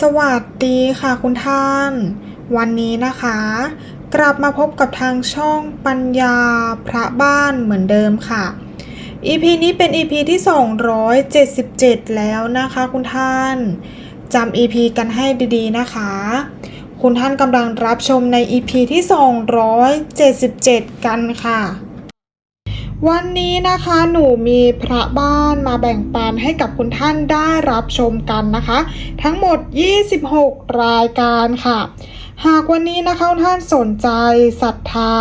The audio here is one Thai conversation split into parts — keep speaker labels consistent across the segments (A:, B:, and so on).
A: สวัสดีค่ะคุณท่าน วันนี้นะคะ กลับมาพบกับทางช่องปัญญาพระบ้านเหมือนเดิมค่ะ EP นี้เป็น EP ที่ 277 แล้วนะคะคุณท่านจำ EP กันให้ดีๆนะคะ คุณท่านกำลังรับชมใน EP ที่ 277 กันค่ะ วันนี้นะคะหนูมีพระบ้านมาแบ่งปันให้กับคุณท่านได้รับชมกันนะคะ ทั้งหมด 26 รายการค่ะ หากวันนี้นะคะท่านสนใจศรัทธา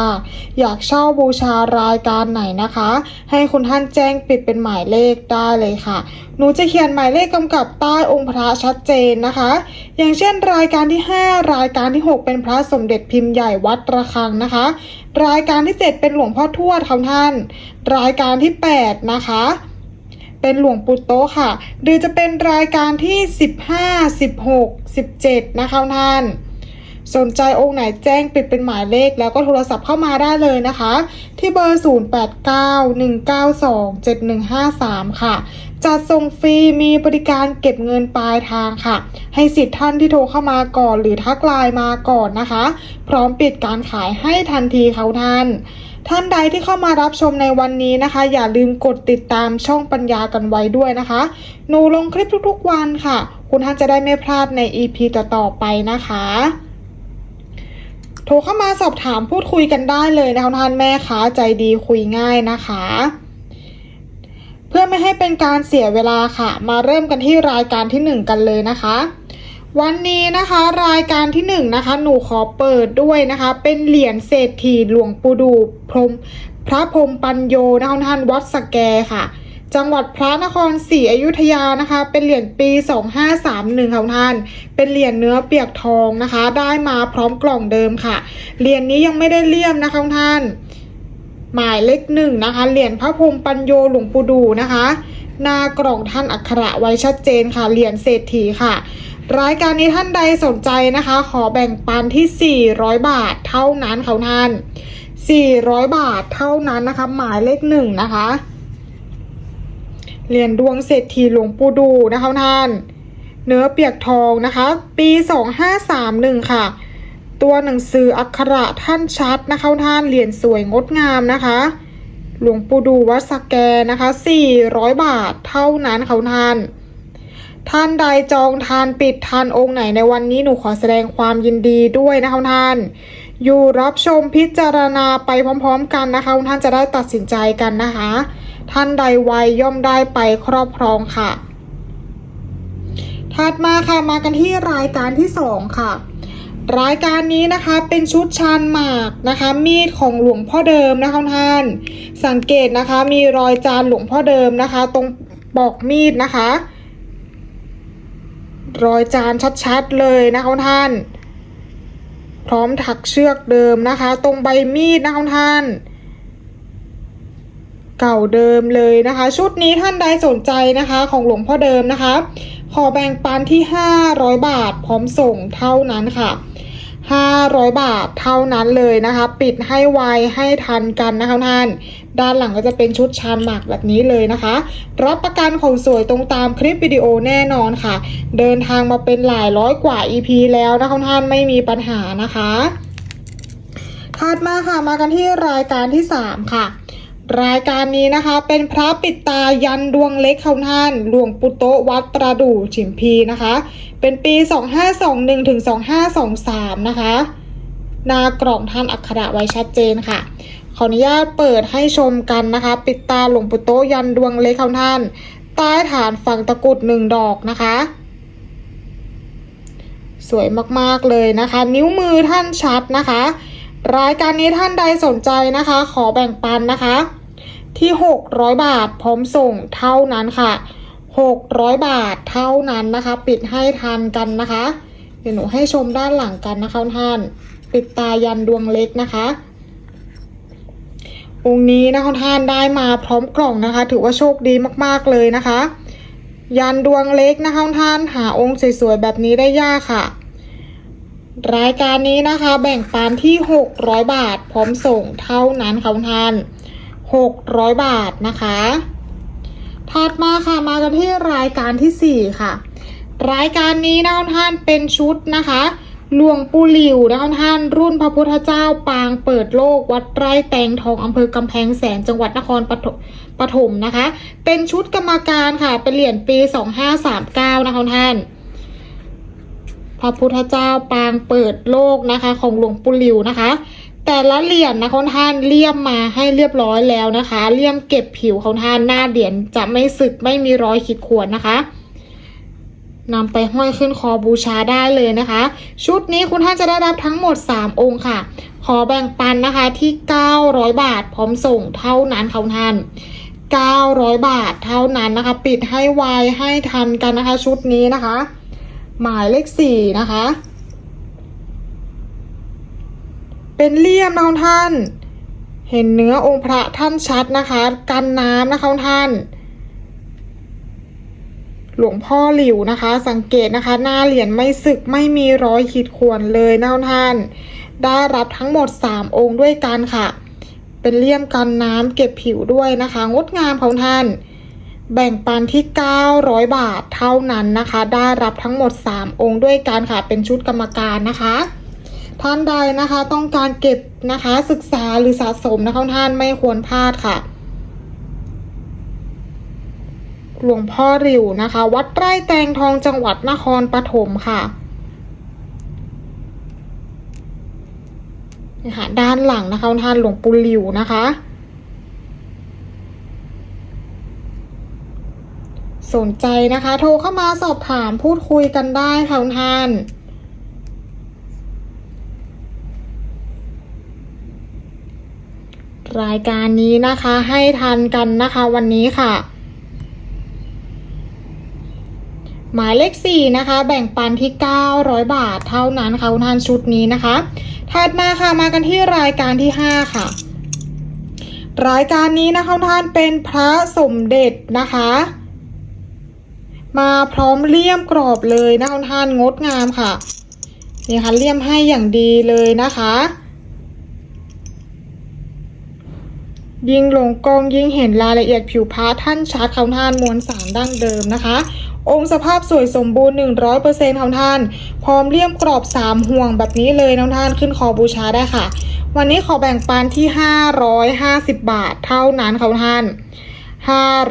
A: อยากเช่าบูชารายการไหนนะคะ ให้คุณท่านแจ้งปิดเป็นหมายเลขได้เลยค่ะ หนูจะเขียนหมายเลขกำกับใต้องค์พระชัดเจนนะคะ อย่างเช่นรายการที่ 5 รายการที่ 6 เป็นพระสมเด็จพิมพ์ใหญ่วัดระฆังนะคะ รายการที่ 7 เป็นหลวงพ่อทวดค่ะท่าน รายการที่ 8 นะคะเป็นหลวงปู่โตค่ะ หรือจะเป็นรายการที่ 15 16 17 นะคะท่าน สนใจองค์ไหนแจ้งปิดเป็นหมายเลขแล้วก็โทรศัพท์เข้ามาได้เลยนะคะ ที่เบอร์ 0891927153 ค่ะ จัดส่งฟรีมีบริการเก็บเงินปลายทางค่ะ ให้สิทธิ์ท่านที่โทรเข้ามาก่อนหรือทักไลน์มาก่อนนะคะ พร้อมปิดการขายให้ทันทีเขาท่านท่านใดที่เข้ามารับชมในวันนี้นะคะ อย่าลืมกดติดตามช่องปัญญากันไว้ด้วยนะคะหนูลงคลิปทุกๆวันค่ะ คุณท่านจะได้ไม่พลาดใน EP ต่อๆไปนะคะ โทรเข้ามาสอบถามพูดคุยกันได้เลยนะคะท่านแม่ค้าใจดีคุยง่ายนะคะ เพื่อไม่ให้เป็นการเสียเวลาค่ะ มาเริ่มกันที่รายการที่หนึ่งกันเลยนะคะ วันนี้นะคะรายการที่หนึ่งนะคะหนูขอเปิดด้วยนะคะ เป็นเหรียญเศรษฐีหลวงปู่ดูพรมพระพรมปัญโยนะคะท่านวัดสแกค่ะ จังหวัดพระนครศรีอยุธยานะคะ เป็นเหรียญปี 2531ของท่าน เป็นเหรียญเนื้อเปียกทองนะคะ ได้มาพร้อมกล่องเดิมค่ะ เหรียญนี้ยังไม่ได้เลี่ยมนะคะท่าน หมายเลขหนึ่งนะคะ เหรียญพระพรมปัญโยหลวงปู่ดูนะคะ หน้ากล่องท่านอักขระไว้ชัดเจนค่ะ เหรียญเศรษฐีค่ะรายการนี้ท่านใดสนใจนะคะ ขอแบ่งปันที่ 400 บาทเท่านั้นเขาท่าน 400 บาทเท่านั้นนะคะ หมายเลขหนึ่งนะคะ เหรียญดวงเศรษฐีหลวงปู่ดูนะคะท่าน เนื้อเปียกทองนะคะ ปี 2531 ค่ะ ตัวหนังสืออักขระท่านชัดนะคะท่าน เหรียญสวยงดงามนะคะ หลวงปู่ดูวัดสแกนะคะ 400 บาทเท่านั้นเขาท่าน ท่านใดจองทานปิดทานองค์ไหนในวันนี้หนูขอแสดงความยินดีด้วยนะคะท่าน อยู่รับชมพิจารณาไปพร้อมๆกันนะคะท่านจะได้ตัดสินใจกันนะคะ ท่านใดไวย่อมได้ไปครอบครองค่ะ ถัดมาค่ะมากันที่รายการที่สองค่ะ รายการนี้นะคะเป็นชุดชานหมากนะคะ มีดของหลวงพ่อเดิมนะคะท่าน สังเกตนะคะมีรอยจานหลวงพ่อเดิมนะคะ ตรงปอกมีดนะคะ รอยจานชัดๆเลยนะคะท่าน พร้อมถักเชือกเดิมนะคะ ตรงใบมีดนะคะท่าน เก่าเดิมเลยนะคะ ชุดนี้ท่านใดสนใจนะคะ ของหลวงพ่อเดิมนะคะ ขอแบ่งปันที่ 500 บาท พร้อมส่งเท่านั้นค่ะ 500 บาทเท่านั้นเลยนะคะ ปิดให้ไวให้ทันกันนะคะท่าน ด้านหลังก็จะเป็นชุดชานหมากแบบนี้เลยนะคะ รับประกันของสวยตรงตามคลิปวิดีโอแน่นอนค่ะ เดินทางมาเป็นหลายร้อยกว่า EP แล้วนะคะท่านไม่มีปัญหานะคะถัดมาค่ะมากันที่รายการที่ 3 ค่ะรายการนี้นะคะเป็นพระปิดตายันดวงเล็กเขาท่านหลวงปุโตวัดประดู่ฉิมพีนะคะ เป็นปี 2521ถึง2523 นะคะหนากล่องท่านอักขระไว้ชัดเจนค่ะ ขออนุญาตเปิดให้ชมกันนะคะ ปิดตาหลวงปุโตยันดวงเล็กเขาท่าน ใต้ฐานฝั่งตะกรุดหนึ่งดอกนะคะ สวยมากๆเลยนะคะ นิ้วมือท่านชัดนะคะ รายการนี้ท่านใดสนใจนะคะ ขอแบ่งปันนะคะ ที่ 600 บาทพร้อมส่งเท่านั้นค่ะ 600 บาทเท่านั้นนะคะ ปิดให้ทันกันนะคะเดี๋ยวหนูให้ชมด้านหลังกันนะคะท่าน ปิดตายันดวงเล็กนะคะ องค์นี้นะคะท่านได้มาพร้อมกล่องนะคะ ถือว่าโชคดีมากๆเลยนะคะ ยันดวงเล็กนะคะท่านหาองค์สวยๆแบบนี้ได้ยากค่ะ รายการนี้นะคะแบ่งปันที่ 600 บาท พร้อมส่งเท่านั้นค่ะท่าน 600 บาทนะคะถัดมาค่ะมากันที่รายการที่ 4 ค่ะ รายการนี้นะคะท่านเป็นชุดนะคะ หลวงปู่หลิวนะคะท่านรุ่นพระพุทธเจ้าปางเปิดโลกวัดไร่แตงทองอำเภอกำแพงแสนจังหวัดนครปฐมปฐมนะคะ เป็นชุดกรรมการค่ะ เป็นเหรียญปี 2539 นะคะท่าน พระพุทธเจ้าปางเปิดโลกนะคะ ของหลวงปู่หลิวนะคะ แต่ละเหรียญนะคะท่านเลี่ยมมาให้เรียบร้อยแล้วนะคะ เลี่ยมเก็บผิวของท่านหน้าเหรียญจะไม่สึกไม่มีรอยขีดข่วนนะคะ นำไปห้อยขึ้นคอบูชาได้เลยนะคะ ชุดนี้คุณท่านจะได้รับทั้งหมด 3 องค์ค่ะ ขอแบ่งปันนะคะที่ 900 บาทพร้อมส่งเท่านั้นค่ะท่าน 900 บาทเท่านั้นนะคะ ปิดให้ไวให้ทันกันนะคะ ชุดนี้นะคะ หมายเลขสี่นะคะ เป็นเลี่ยมนะคุณท่าน เห็นเนื้อองค์พระท่านชัดนะคะ กันน้ำนะคะท่าน หลวงพ่อหลิวนะคะ สังเกตนะคะ หน้าเหรียญไม่สึกไม่มีรอยขีดข่วนเลยนะท่าน ได้รับทั้งหมด 3 องค์ด้วยกันค่ะ เป็นเลี่ยมกันน้ำเก็บผิวด้วยนะคะ งดงามของท่าน แบ่งปันที่ 900 บาทเท่านั้นนะคะ ได้รับทั้งหมด 3 องค์ด้วยกันค่ะ เป็นชุดกรรมการนะคะท่านใดนะคะต้องการเก็บนะคะศึกษาหรือสะสมนะคะท่านไม่ควรพลาดค่ะ หลวงพ่อริวนะคะ วัดไร่แตงทองจังหวัดนครปฐมค่ะนี่ค่ะด้านหลังนะคะท่านหลวงปู่หลิวนะคะ สนใจนะคะ โทรเข้ามาสอบถามพูดคุยกันได้ค่ะท่านรายการนี้นะคะให้ทันกันนะคะวันนี้ค่ะ หมายเลขสี่นะคะ แบ่งปันที่ 900 บาทเท่านั้นค่ะคุณท่านชุดนี้นะคะ ถัดมาค่ะมากันที่รายการที่ 5 ค่ะ รายการนี้นะคะคุณท่านเป็นพระสมเด็จนะคะ มาพร้อมเลี่ยมกรอบเลยนะคะคุณท่านงดงามค่ะนี่ค่ะเลี่ยมให้อย่างดีเลยนะคะยิ่งลงกล้องยิ่งเห็นรายละเอียดผิวพระท่านชัดค่ะท่านมวลสารดั้งเดิมนะคะ องค์สภาพสวยสมบูรณ์ 100%ค่ะท่าน พร้อมเลี่ยมกรอบ 3 ห่วงแบบนี้เลยนะท่านขึ้นคอบูชาได้ค่ะ วันนี้ขอแบ่งปันที่ 550 บาทเท่านั้นค่ะท่าน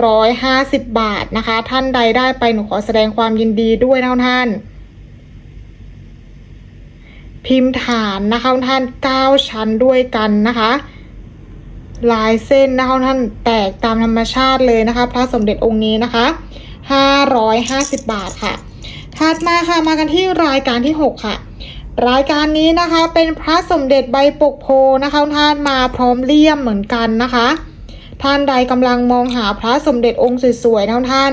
A: 550 บาทนะคะ ท่านใดได้ไปหนูขอแสดงความยินดีด้วยนะท่าน พิมพ์ฐานนะคะท่าน 9 ชั้นด้วยกันนะคะลายเส้นนะคะท่านแตกตามธรรมชาติเลยนะคะ พระสมเด็จองค์นี้นะคะ 550 บาทค่ะ ถัดมาค่ะมากันที่รายการที่ 6 ค่ะ รายการนี้นะคะเป็นพระสมเด็จใบปกโพนะคะท่านมาพร้อมเลี่ยมเหมือนกันนะคะ ท่านใดกำลังมองหาพระสมเด็จองค์สวยๆนะท่าน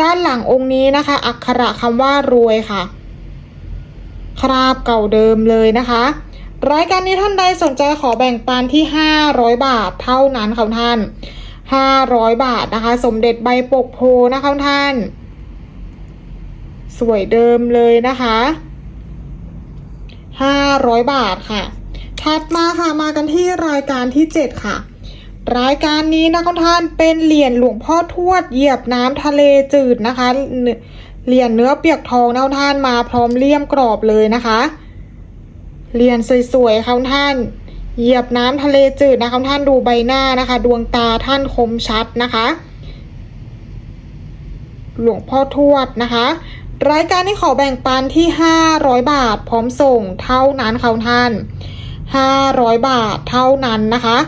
A: ด้านหลังองค์นี้นะคะ อักขระคำว่ารวยค่ะ คราบเก่าเดิมเลยนะคะรายการนี้ท่านใดสนใจขอแบ่งปันที่ 500 บาทเท่านั้นค่ะท่าน 500 บาทนะคะ สมเด็จใบปกโพนะคะท่าน สวยเดิมเลยนะคะ 500 บาทค่ะ ถัดมาค่ะมากันที่รายการที่ 7 ค่ะ รายการนี้นะคะท่านเป็นเหรียญหลวงพ่อทวดเหยียบน้ำทะเลจืดนะคะ เหรียญเนื้อเปียกทองนะท่านมาพร้อมเลี่ยมกรอบเลยนะคะ เหรียญสวยๆค่ะท่าน เหยียบน้ำทะเลจืดนะคะท่านดูใบหน้านะคะ ดวงตาท่านคมชัดนะคะ หลวงพ่อทวดนะคะ รายการนี้ขอแบ่งปันที่ 500 บาท พร้อมส่งเท่านั้นค่ะท่าน 500 บาทเท่านั้นนะคะ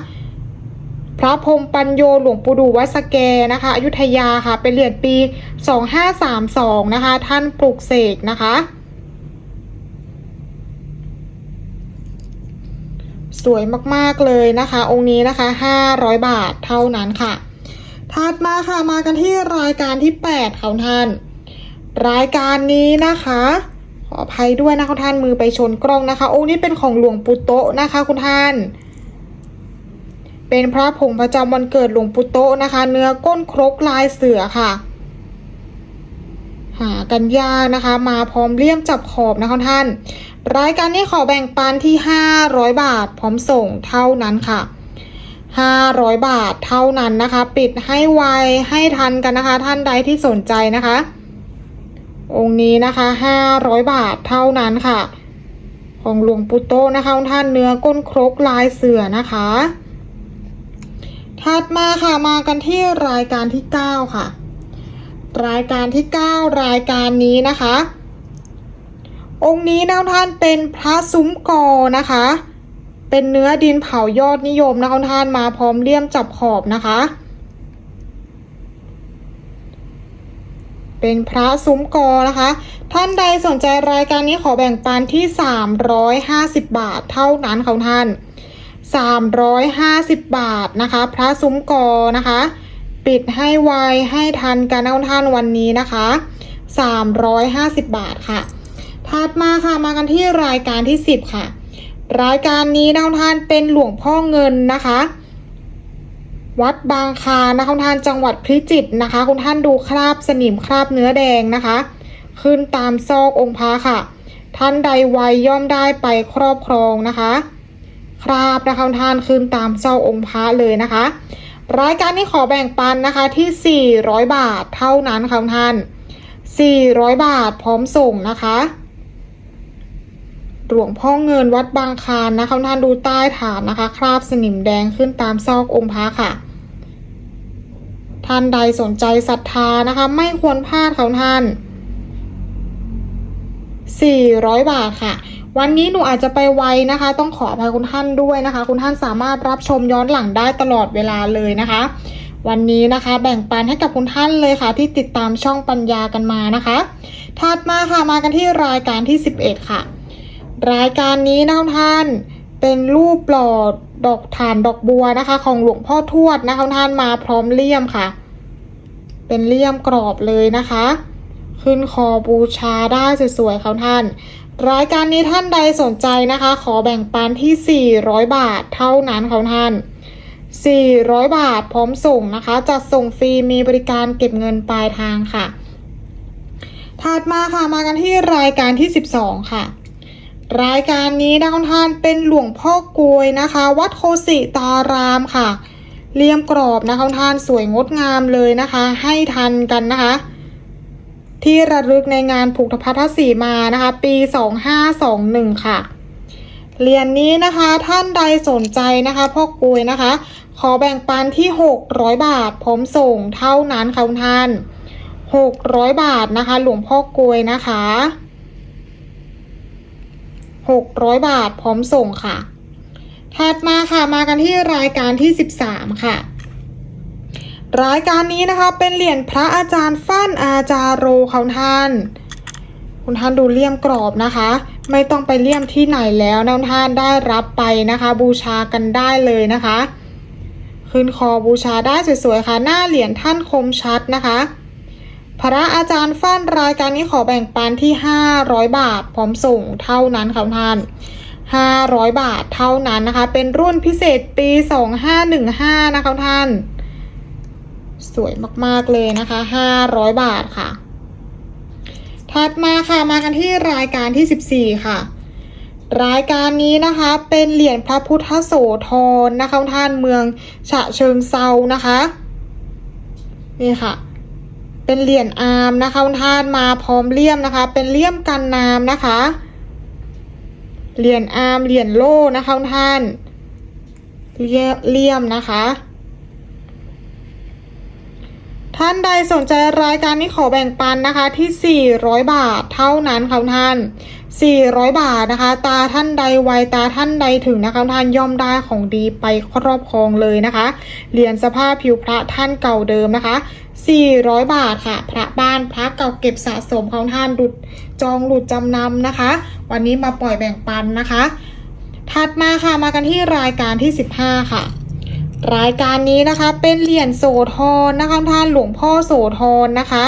A: พระพรมปัญโยหลวงปู่ดูวัดสแกนะคะอยุธยาค่ะ เป็นเหรียญปี 2532 นะคะ ท่านปลูกเสกนะคะ สวยมากๆเลยนะคะ องค์นี้นะคะ 500 บาทเท่านั้นค่ะถัดมาค่ะมากันที่รายการที่ 8ค่ะท่าน รายการนี้นะคะ ขออภัยด้วยนะคะท่านมือไปชนกล้องนะคะองค์นี้เป็นของหลวงปู่โตะนะคะคุณท่าน เป็นพระผงประจำวันเกิดหลวงปู่โตะนะคะ เนื้อก้นครกลายเสือค่ะ หากันยากนะคะ มาพร้อมเลี่ยมจับขอบนะคะท่าน รายการนี้ขอแบ่งปันที่ 500 บาท พร้อมส่งเท่านั้นค่ะ 500 บาทเท่านั้นนะคะ ปิดให้ไวให้ทันกันนะคะ ท่านใดที่สนใจนะคะ องค์นี้นะคะห้าร้อยบาทเท่านั้นค่ะ ของหลวงปู่โตนะคะท่านเนื้อก้นครกลายเสือนะคะ ถัดมาค่ะมากันที่รายการที่ 9 ค่ะ รายการที่ 9 รายการนี้นะคะ องค์นี้นะท่านเป็นพระซุ้มกอนะคะ เป็นเนื้อดินเผายอดนิยมนะคะท่านมาพร้อมเลี่ยมจับขอบนะคะ เป็นพระซุ้มกอนะคะ ท่านใดสนใจรายการนี้ขอแบ่งปันที่ 350 บาทเท่านั้นค่ะท่าน 350 บาทนะคะ พระซุ้มกอนะคะปิดให้ไวให้ทันกันนะท่านวันนี้นะคะ 350 บาทค่ะ ถัดมาค่ะมากันที่รายการที่ 10 ค่ะ รายการนี้นะท่านเป็นหลวงพ่อเงินนะคะ วัดบางคานะคะท่านจังหวัดพิจิตรนะคะ คุณท่านดูคราบสนิมคราบเนื้อแดงนะคะ ขึ้นตามซอกองค์พระค่ะ ท่านใดไวย่อมได้ไปครอบครองนะคะ คราบนะคะท่านขึ้นตามซอกองค์พระเลยนะคะ รายการนี้ขอแบ่งปันนะคะที่ 400 บาทเท่านั้นค่ะท่าน400 บาทพร้อมส่งนะคะ หลวงพ่อเงินวัดบางคานนะคะท่านดูใต้ฐานนะคะ คราบสนิมแดงขึ้นตามซอกองค์พระค่ะ ท่านใดสนใจศรัทธานะคะ ไม่ควรพลาดค่ะท่าน 400 บาทค่ะ วันนี้หนูอาจจะไปไวนะคะ ต้องขออภัยคุณท่านด้วยนะคะ คุณท่านสามารถรับชมย้อนหลังได้ตลอดเวลาเลยนะคะ วันนี้นะคะแบ่งปันให้กับคุณท่านเลยค่ะ ที่ติดตามช่องปัญญากันมานะคะถัดมาค่ะมากันที่รายการที่ 11 ค่ะ รายการนี้นะคะท่าน เป็นรูปหล่อดอกฐานดอกบัวนะคะ ของหลวงพ่อทวดนะคะท่านมาพร้อมเลี่ยมค่ะ เป็นเลี่ยมกรอบเลยนะคะ ขึ้นคอบูชาได้สวยๆค่ะท่าน รายการนี้ท่านใดสนใจนะคะ ขอแบ่งปันที่ 400 บาทเท่านั้นค่ะท่าน400 บาทพร้อมส่งนะคะ จัดส่งฟรีมีบริการเก็บเงินปลายทางค่ะ ถัดมาค่ะมากันที่รายการที่ 12 ค่ะ รายการนี้นะคุณท่านเป็นหลวงพ่อกลวยนะคะ วัดโคสิตารามค่ะเลี่ยมกรอบนะคะท่านสวยงดงามเลยนะคะ ให้ทันกันนะคะ ที่ระลึกในงานผูกทพัทธสีมานะคะ ปี 2521 ค่ะเหรียญนนี้นะคะท่านใดสนใจนะคะพ่อกลวยนะคะ ขอแบ่งปันที่ 600 บาทพร้อมส่งเท่านั้นค่ะคุณท่าน 600 บาทนะคะ หลวงพ่อกลวยนะคะ 600 บาทพร้อมส่งค่ะ ถัดมาค่ะมากันที่รายการที่ 13 ค่ะ รายการนี้นะคะเป็นเหรียญพระอาจารย์ฟั่นอาจารโรของท่าน คุณท่านดูเลี่ยมกรอบนะคะ ไม่ต้องไปเลี่ยมที่ไหนแล้วนะท่านได้รับไปนะคะ บูชากันได้เลยนะคะ ขึ้นคอบูชาได้สวยๆค่ะ หน้าเหรียญท่านคมชัดนะคะ พระอาจารย์ฟั่นรายการนี้ขอแบ่งปันที่ 500 บาท พร้อมส่งเท่านั้นค่ะท่าน500 บาทเท่านั้นนะคะ เป็นรุ่นพิเศษปี 2515 นะคะท่าน สวยมากๆเลยนะคะ 500 บาทค่ะ ถัดมาค่ะมากันที่รายการที่ 14 ค่ะ รายการนี้นะคะเป็นเหรียญพระพุทธโสธรนะคะท่านเมืองฉะเชิงเซานะคะ นี่ค่ะ เป็นเหรียญอาร์มนะคะท่านมาพร้อมเลี่ยมนะคะ เป็นเลี่ยมกันน้ำนะคะ เหรียญอาร์มเหรียญโล่นะคะท่านเลี่ยเลี่ยมนะคะท่านใดสนใจรายการนี้ขอแบ่งปันนะคะที่ 400 บาทเท่านั้นค่ะท่าน 400 บาทนะคะ ตาท่านใดไวตาท่านใดถึงนะคะท่านย่อมได้ของดีไปครอบครองเลยนะคะเหรียญสภาพผิวพระท่านเก่าเดิมนะคะ 400 บาทค่ะ พระบ้านพระเก่าเก็บสะสมของท่านหลุดจองหลุดจำนำนะคะ วันนี้มาปล่อยแบ่งปันนะคะ ถัดมาค่ะมากันที่รายการที่ 15 ค่ะรายการนี้นะคะเป็นเหรียญโสธรนะคะท่านหลวงพ่อโสธรนะคะ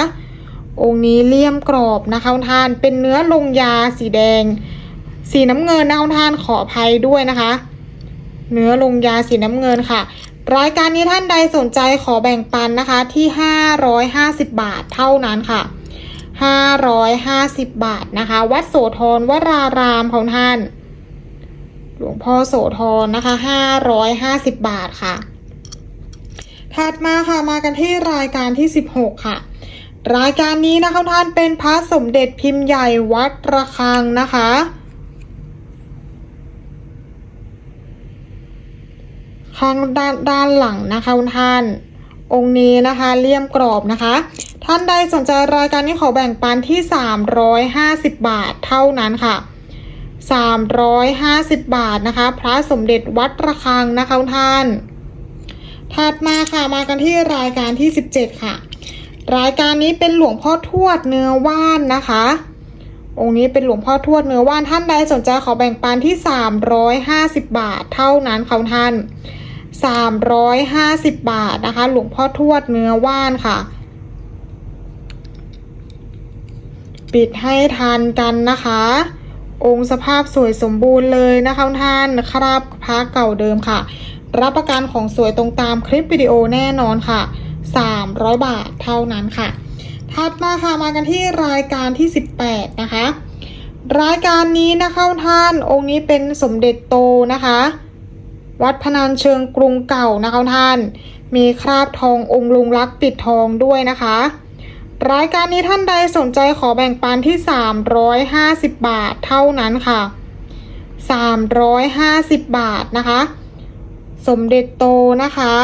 A: องค์นี้เลี่ยมกรอบนะคะท่านเป็นเนื้อลงยาสีแดง สีน้ำเงินนะคะท่านขออภัยด้วยนะคะ เนื้อลงยาสีน้ำเงินค่ะ รายการนี้ท่านใดสนใจขอแบ่งปันนะคะที่ 550 บาทเท่านั้นค่ะ 550 บาทนะคะ วัดโสธรวรารามของท่าน หลวงพ่อโสธรนะคะ 550 บาทค่ะถัดมาค่ะมากันที่รายการที่ 16 ค่ะ รายการนี้นะคะท่านเป็นพระสมเด็จพิมพ์ใหญ่วัดระฆังนะคะ ข้างด้านด้านหลังนะคะท่าน องค์นี้นะคะเลี่ยมกรอบนะคะ ท่านใดสนใจรายการนี้ขอแบ่งปันที่ 350 บาทเท่านั้นค่ะ 350 บาทนะคะ พระสมเด็จวัดระฆังนะคะท่าน ถัดมาค่ะมากันที่รายการที่ 17 ค่ะ รายการนี้เป็นหลวงพ่อทวดเนื้อว่านนะคะ องค์นี้เป็นหลวงพ่อทวดเนื้อว่านท่านใดสนใจขอแบ่งปันที่ 350 บาท เท่านั้นค่ะท่าน 350 บาทนะคะ หลวงพ่อทวดเนื้อว่านค่ะ ปิดให้ทันกันนะคะ องค์สภาพสวยสมบูรณ์เลยนะคะท่านคราบพระเก่าเดิมค่ะ รับประกันของสวยตรงตามคลิปวิดีโอแน่นอนค่ะ 300 บาทเท่านั้นค่ะ ถัดมาค่ะมากันที่รายการที่ 18 นะคะ รายการนี้นะคะท่านองค์นี้เป็นสมเด็จโตนะคะ วัดพนัญเชิงกรุงเก่านะคะท่าน มีคราบทององค์ลุงลักปิดทองด้วยนะคะ รายการนี้ท่านใดสนใจขอแบ่งปันที่ 350 บาทเท่านั้นค่ะ 350 บาทนะคะ สมเด็จโตนะคะ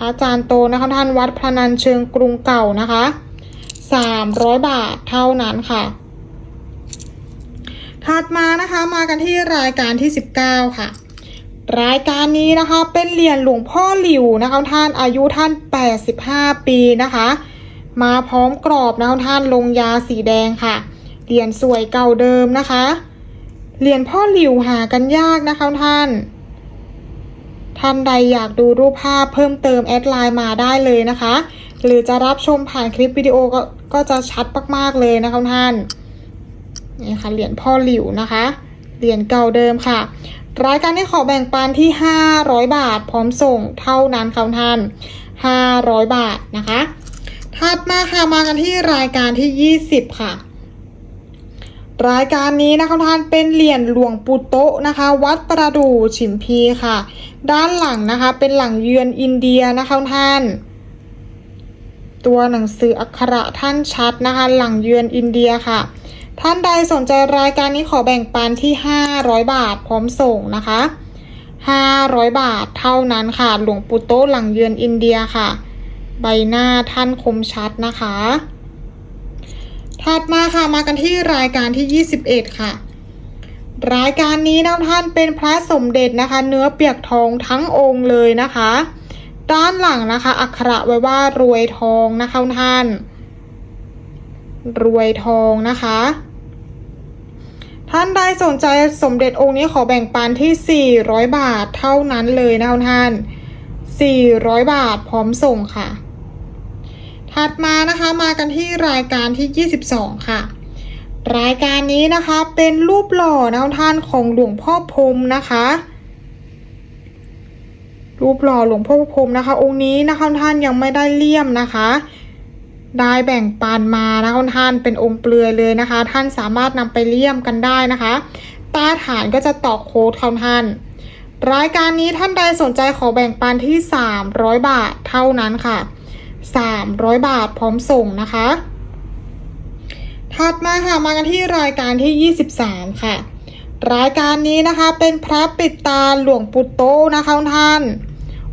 A: ระอาจารย์โตนะคะท่านวัดพนัญเชิงกรุงเก่านะคะ300บาทเท่านั้นค่ะ ถัดมานะคะมากันที่รายการที่19ค่ะ รายการนี้นะคะเป็นเหรียญหลวงพ่อหลิวนะคะท่านอายุท่าน85ปีนะคะ มาพร้อมกรอบนะคะท่านลงยาสีแดงค่ะ เหรียญสวยเก่าเดิมนะคะ เหรียญพ่อหลิวหากันยากนะคะท่าน ท่านใดอยากดูรูปภาพเพิ่มเติมแอดไลน์มาได้เลยนะคะ หรือจะรับชมผ่านคลิปวิดีโอก็ก็จะชัดมากๆเลยนะคะท่านนี่ค่ะเหรียญพ่อหลิวนะคะเหรียญเก่าเดิมค่ะรายการที่ขอแบ่งปันที่ 500 บาท พร้อมส่งเท่านั้นค่ะท่าน 500 บาทนะคะถัดมาค่ะมากันที่รายการที่ 20 ค่ะ รายการนี้นะคะท่านเป็นเหรียญหลวงปู่โตะนะคะ วัดประดู่ฉิมพีค่ะ ด้านหลังนะคะ เป็นหลังเยือนอินเดียนะคะท่าน ตัวหนังสืออักขระท่านชัดนะคะ หลังเยือนอินเดียค่ะ ท่านใดสนใจรายการนี้ขอแบ่งปันที่ 500 บาทพร้อมส่งนะคะ 500 บาทเท่านั้นค่ะ หลวงปู่โตะหลังเยือนอินเดียค่ะ ใบหน้าท่านคมชัดนะคะ ถัดมาค่ะมากันที่รายการที่ 21 ค่ะ รายการนี้นะท่านเป็นพระสมเด็จนะคะ เนื้อเปียกทองทั้งองค์เลยนะคะ ด้านหลังนะคะ อักขระไว้ว่ารวยทองนะคะท่าน รวยทองนะคะ ท่านใดสนใจสมเด็จองค์นี้ขอแบ่งปันที่ 400 บาทเท่านั้นเลยนะคะท่าน 400 บาทพร้อมส่งค่ะ ถัดมานะคะมากันที่รายการที่ 22 ค่ะ รายการนี้นะคะเป็นรูปหล่อนะท่านของหลวงพ่อพรมนะคะ รูปหล่อหลวงพ่อพรมนะคะ องค์นี้นะคะท่านยังไม่ได้เลี่ยมนะคะได้แบ่งปันมานะคะท่านเป็นองค์เปลือยเลยนะคะ ท่านสามารถนำไปเลี่ยมกันได้นะคะต้ฐานก็จะต่อโค้ดของท่านรายการนี้ท่านใดสนใจขอแบ่งปันที่ 300 บาทเท่านั้นค่ะ 300 บาทพร้อมส่งนะคะ ถัดมาค่ะมากันที่รายการที่ 23 ค่ะ รายการนี้นะคะเป็นพระปิดตาหลวงปู่โตนะคะท่าน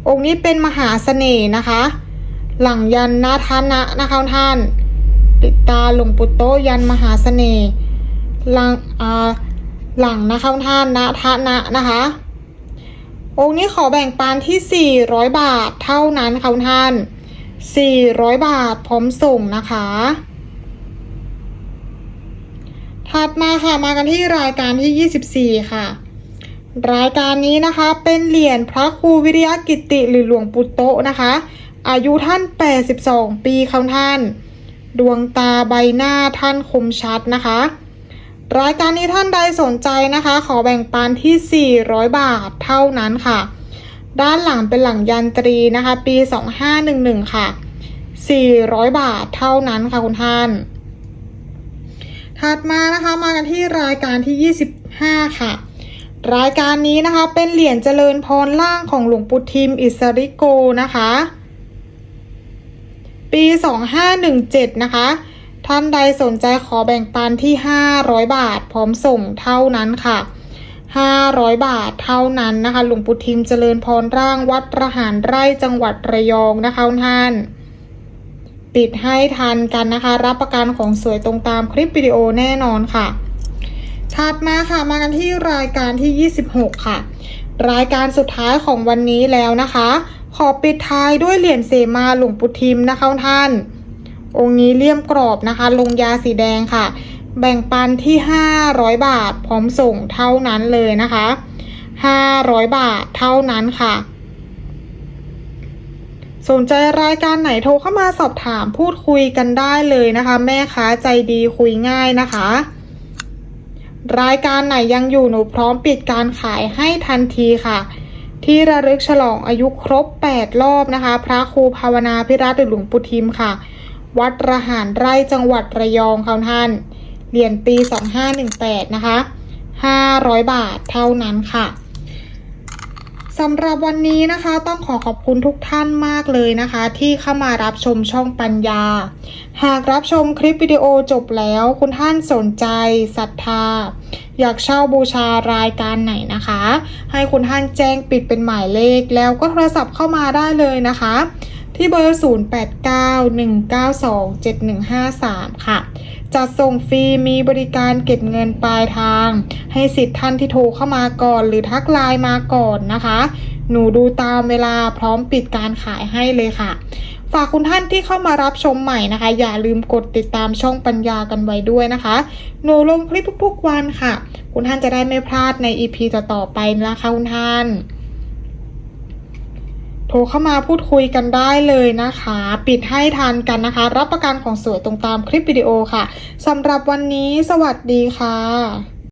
A: องค์นี้เป็นมหาเสน่ห์นะคะ หลังยันนาทานะนะคะท่าน ปิดตาหลวงปู่โตยันมหาเสน่ห์หลังอ่าหลังนะคะท่านนาทานะนะคะองค์นี้ขอแบ่งปันที่ 400 บาทเท่านั้นค่ะท่าน 400 บาทพร้อมส่งนะคะ ถัดมาค่ะมากันที่รายการที่ 24 ค่ะ รายการนี้นะคะเป็นเหรียญพระครูวิริยกิติหรือหลวงปู่โตนะคะ อายุท่าน 82 ปีค่ะท่าน ดวงตาใบหน้าท่านคมชัดนะคะ รายการนี้ท่านใดสนใจนะคะ ขอแบ่งปันที่ 400 บาทเท่านั้นค่ะ ด้านหลังเป็นหลังยันตรีนะคะ ปี 2511 ค่ะ 400 บาทเท่านั้นค่ะคุณท่าน ถัดมานะคะมากันที่รายการที่ 25 ค่ะ รายการนี้นะคะเป็นเหรียญเจริญพรล่างของหลวงปู่ทิมอิสริโกนะคะ ปี 2517 นะคะ ท่านใดสนใจขอแบ่งปันที่ 500 บาท พร้อมส่งเท่านั้นค่ะ 500 บาทเท่านั้นนะคะ หลวงปู่ทิมเจริญพรร่างวัดระหารไร่จังหวัดระยองนะคะท่านปิดให้ทันกันนะคะ รับประกันของสวยตรงตามคลิปวิดีโอแน่นอนค่ะ ถัดมาค่ะมากันที่รายการที่ 26 ค่ะ รายการสุดท้ายของวันนี้แล้วนะคะ ขอปิดท้ายด้วยเหรียญเสมาหลวงปู่ทิมนะคะท่าน องค์นี้เลี่ยมกรอบนะคะ ลงยาสีแดงค่ะ แบ่งปันที่ 500 บาทพร้อมส่งเท่านั้นเลยนะคะ 500 บาทเท่านั้นค่ะ สนใจรายการไหนโทรเข้ามาสอบถามพูดคุยกันได้เลยนะคะ แม่ค้าใจดีคุยง่ายนะคะ รายการไหนยังอยู่หนูพร้อมปิดการขายให้ทันทีค่ะที่ระลึกฉลองอายุครบ 8 รอบนะคะ พระครูภาวนาพิรัตหรือหลวงปู่ทิมค่ะ วัดระหารไร่จังหวัดระยองค่ะท่าน เหรียญปี 2518 นะคะ 500 บาทเท่านั้นค่ะสำหรับวันนี้นะคะต้องขอขอบคุณทุกท่านมากเลยนะคะ ที่เข้ามารับชมช่องปัญญา หากรับชมคลิปวิดีโอจบแล้วคุณท่านสนใจศรัทธา อยากเช่าบูชารายการไหนนะคะ ให้คุณท่านแจ้งปิดเป็นหมายเลขแล้วก็โทรศัพท์เข้ามาได้เลยนะคะ ที่เบอร์ 0891927153 ค่ะ จัดส่งฟรีมีบริการเก็บเงินปลายทาง ให้สิทธิ์ท่านที่โทรเข้ามาก่อนหรือทักไลน์มาก่อนนะคะ หนูดูตามเวลาพร้อมปิดการขายให้เลยค่ะ ฝากคุณท่านที่เข้ามารับชมใหม่นะคะ อย่าลืมกดติดตามช่องปัญญากันไว้ด้วยนะคะ หนูลงคลิปทุกๆวันค่ะ คุณท่านจะได้ไม่พลาดใน EP ต่อๆไปนะคะคุณท่าน โทรเข้ามาพูดคุยกันได้เลยนะคะ ปิดให้ทันกันนะคะ รับประกันของสวยตรงตามคลิปวิดีโอค่ะสำหรับวันนี้สวัสดีค่ะ